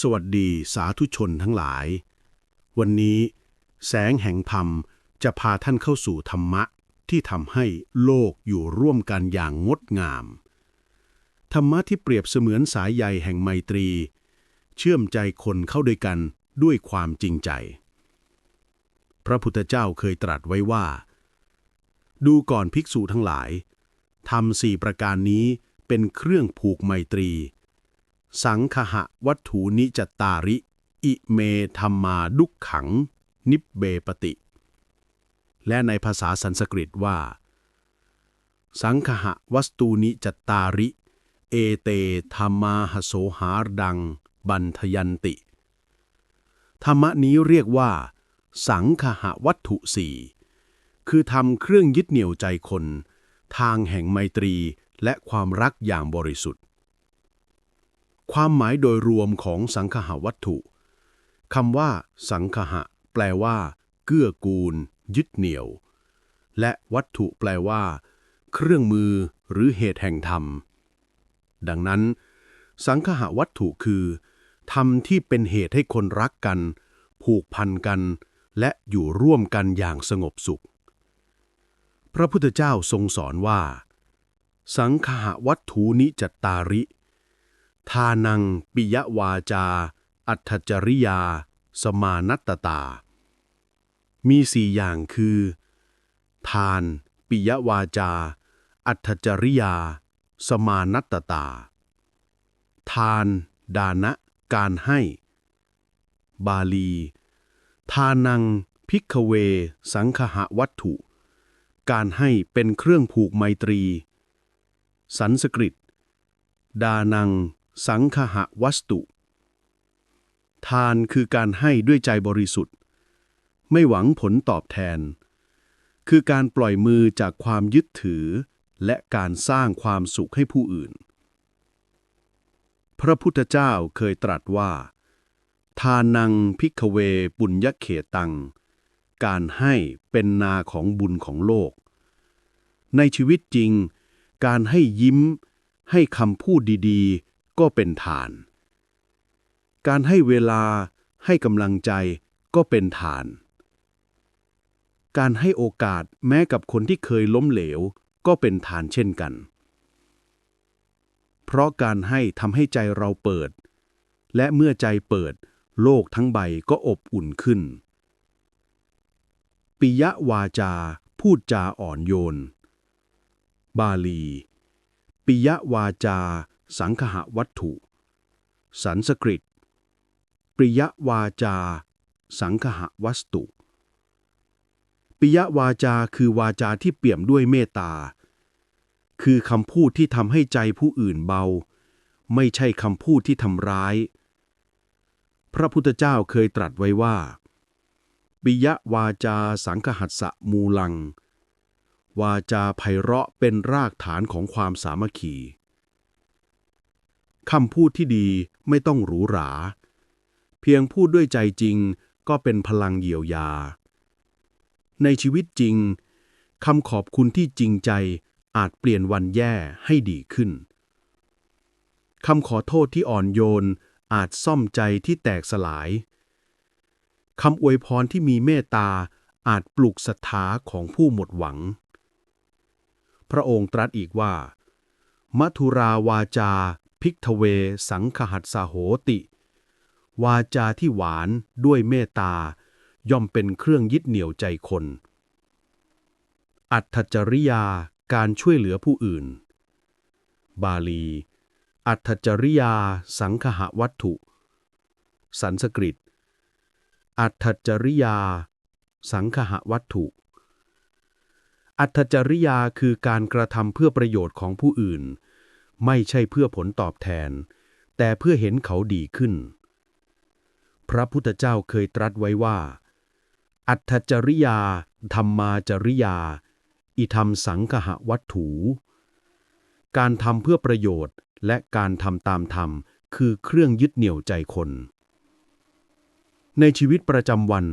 สวัสดีสาธุชนทั้งหลาย วันนี้แสงแห่งธรรมจะพาท่านเข้าสู่ธรรมะที่ทำให้โลกอยู่ร่วมกันอย่างงดงาม ธรรมะที่เปรียบเสมือนสายใยแห่งไมตรี เชื่อมใจคนเข้าด้วยกันด้วยความจริงใจ พระพุทธเจ้าเคยตรัสไว้ว่า ดูก่อนภิกษุทั้งหลายทำสี่ประการนี้เป็นเครื่องผูกไมตรี สังคหะวัตถุนิจตาริ อิเมธรรมาดุขขัง นิบเบปติ และในภาษาสันสกฤตว่า สังคหะวัสตูนิจตาริ เอเตธรรมาหโสหาดัง บันทยันติ ธรรมนี้เรียกว่า สังคหะวัตถุสี่คือทำเครื่องยึดเหนี่ยวใจคน ทางแห่งไมตรีและความรักอย่างบริสุทธิ์ ความหมายโดยรวมของสังคหวัตถุคำว่า สังคหะ แปลว่า เกื้อกูล ยึดเหนี่ยว และวัตถุแปลว่า เครื่องมือหรือเหตุแห่งธรรม ดังนั้น สังคหวัตถุคือธรรมที่เป็นเหตุให้คนรักกัน ผูกพันกัน และอยู่ร่วมกันอย่างสงบสุข พระพุทธเจ้าทรงสอนว่า สังคหวัตถุนิจตาริ ทานังปิยวาจา อัตจริยา สมานัตตา มีสี่อย่างคือ ทาน ปิยวาจา อัตจริยา สมานัตตตา ทาน ดานะ การให้ บาลี ทานังพิกเว สังคหวัตถุ การให้เป็นเครื่องผูกไมตรี สันสกฤต ดานัง สังคหวัสตุ ทานคือการให้ด้วยใจบริสุทธิ์ ไม่หวังผลตอบแทน คือการปล่อยมือจากความยึดถือ และการสร้างความสุขให้ผู้อื่น พระพุทธเจ้าเคยตรัสว่า ทานังพิกเวปุญญเขตัง การให้เป็นนาของบุญของโลก ในชีวิตจริง การให้ยิ้ม ให้คำพูดดีๆ ก็เป็นทาน การให้เวลาให้กำลังใจก็เป็นทาน การให้โอกาสแม้กับคนที่เคยล้มเหลว ก็เป็นทานเช่นกัน เพราะการให้ทำให้ใจเราเปิด และเมื่อใจเปิด โลกทั้งใบก็อบอุ่นขึ้น ปิยวาจาพูดจาอ่อนโยน บาลี ปิยวาจา สังคหวัตถุ สันสกฤต ปริยวาจา สังคหวัสตุ ปิยวาจาคือวาจาที่เปี่ยมด้วยเมตตา คือคำพูดที่ทำให้ใจผู้อื่นเบา ไม่ใช่คำพูดที่ทำร้าย พระพุทธเจ้าเคยตรัสไว้ว่า ปิยวาจาสังคหัสสะมูลัง วาจาไพเราะเป็นรากฐานของความสามัคคี คำพูดที่ดีไม่ต้องหรูหรา เพียงพูดด้วยใจจริงก็เป็นพลังเยียวยา ในชีวิตจริงคำขอบคุณที่จริงใจอาจเปลี่ยนวันแย่ให้ดีขึ้นคำขอโทษที่อ่อนโยนอาจซ่อมใจที่แตกสลาย คำอวยพรที่มีเมตตาอาจปลุกศรัทธาของผู้หมดหวัง พระองค์ตรัสอีกว่า มัทุราวาจา พิกทเว สังคหัสสาโหติ วาจาที่หวานด้วยเมตตา ย่อมเป็นเครื่องยึดเหนี่ยวใจคน อัตถจริยาการช่วยเหลือผู้อื่น บาลี อัตถจริยา สังคหวัตถุ สันสกฤต อัตถจริยา สังคหวัตถุ อัตถจริยาคือการกระทำเพื่อประโยชน์ของผู้อื่น ไม่ใช่เพื่อผลตอบแทน แต่เพื่อเห็นเขาดีขึ้น พระพุทธเจ้าเคยตรัสไว้ว่า อัตถจริยา ธรรมาจริยา อิธรรมสังคหวัตถุการทำเพื่อประโยชน์และการทำตามธรรมคือเครื่องยึดเหนี่ยวใจคน ในชีวิตประจำวัน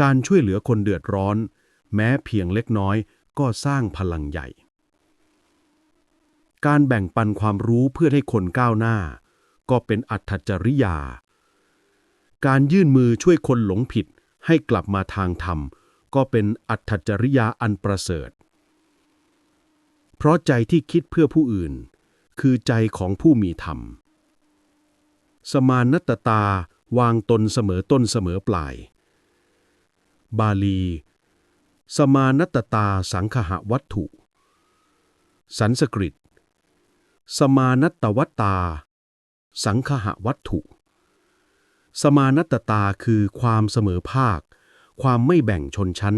การช่วยเหลือคนเดือดร้อน แม้เพียงเล็กน้อยก็สร้างพลังใหญ่ การแบ่งปันความรู้เพื่อให้คนก้าวหน้า ก็เป็นอัตถจริยา การยื่นมือช่วยคนหลงผิดให้กลับมาทางธรรม ก็เป็นอัตจริยาอันประเสริฐ เพราะใจที่คิดเพื่อผู้อื่น คือใจของผู้มีธรรม สมานตตาวางตนเสมอต้นเสมอปลาย บาลี สมานตตาสังคหวัตถุ สันสกฤต สมานตวัตตา สังคหวัตถุ สมานตตาคือความเสมอภาค ความไม่แบ่งชนชั้น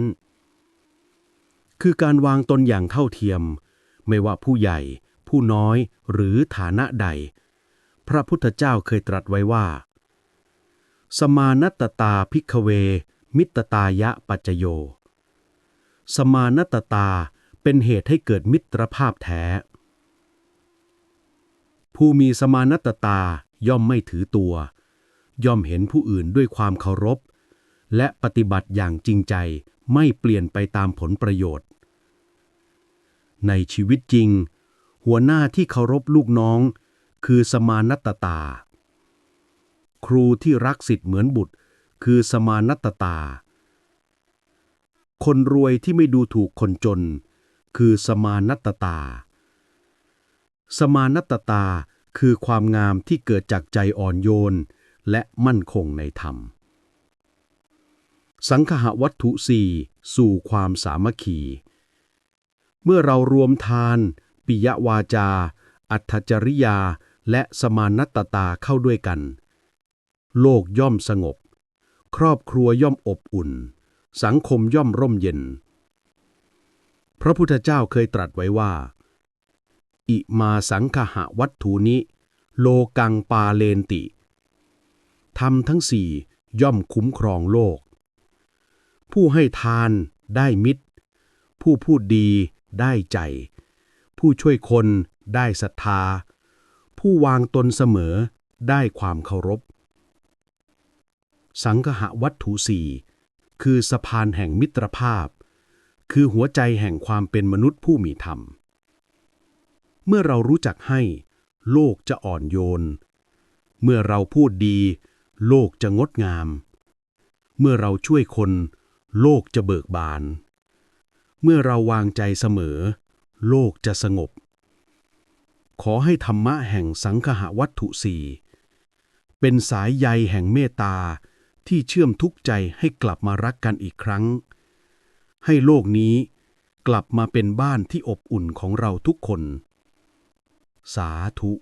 คือการวางตนอย่างเท่าเทียม ไม่ว่าผู้ใหญ่ ผู้น้อยหรือฐานะใด พระพุทธเจ้าเคยตรัสไว้ว่า สมานตตาพิกเว มิตตายะปัจโย สมานตตาเป็นเหตุให้เกิดมิตรภาพแท้ ผู้มีสมานตตาย่อมไม่ถือตัว ย่อมเห็นผู้อื่นด้วยความเคารพ และปฏิบัติอย่างจริงใจไม่เปลี่ยนไปตามผลประโยชน์ ในชีวิตจริง หัวหน้าที่เคารพลูกน้อง คือสมานตตา ครูที่รักสิทธิ์เหมือนบุตร คือสมานตตา คนรวยที่ไม่ดูถูกคนจน คือสมานตตา สมานัตตาคือความงามที่เกิดจากใจอ่อนโยน และมั่นคงในธรรม สังคหวัตถุสี่สู่ความสามัคคี เมื่อเรารวมทาน ปิยวาจา อัตจริยา และสมานัตตาเข้าด้วยกัน โลกย่อมสงบ ครอบครัวย่อมอบอุ่น สังคมย่อมร่มเย็น พระพุทธเจ้าเคยตรัสไว้ว่า อิมาสังคหวัตถุนิ โลกังปาเลนติธรรมทั้งสี่ย่อมคุ้มครองโลก ผู้ให้ทานได้มิตร ผู้พูดดีได้ใจ ผู้ช่วยคนได้ศรัทธา ผู้วางตนเสมอได้ความเคารพ สังคหวัตถุสี่คือสะพานแห่งมิตรภาพ คือหัวใจแห่งความเป็นมนุษย์ผู้มีธรรม เมื่อเรารู้จักให้ โลกจะอ่อนโยน เมื่อเราพูดดี โลกจะงดงาม เมื่อเราช่วยคน โลกจะเบิกบาน เมื่อเราวางใจเสมอ โลกจะสงบ ขอให้ธรรมะแห่งสังคหวัตถุสี่เป็นสายใยแห่งเมตตาที่เชื่อมทุกใจให้กลับมารักกันอีกครั้ง ให้โลกนี้กลับมาเป็นบ้านที่อบอุ่นของเราทุกคน สาธุ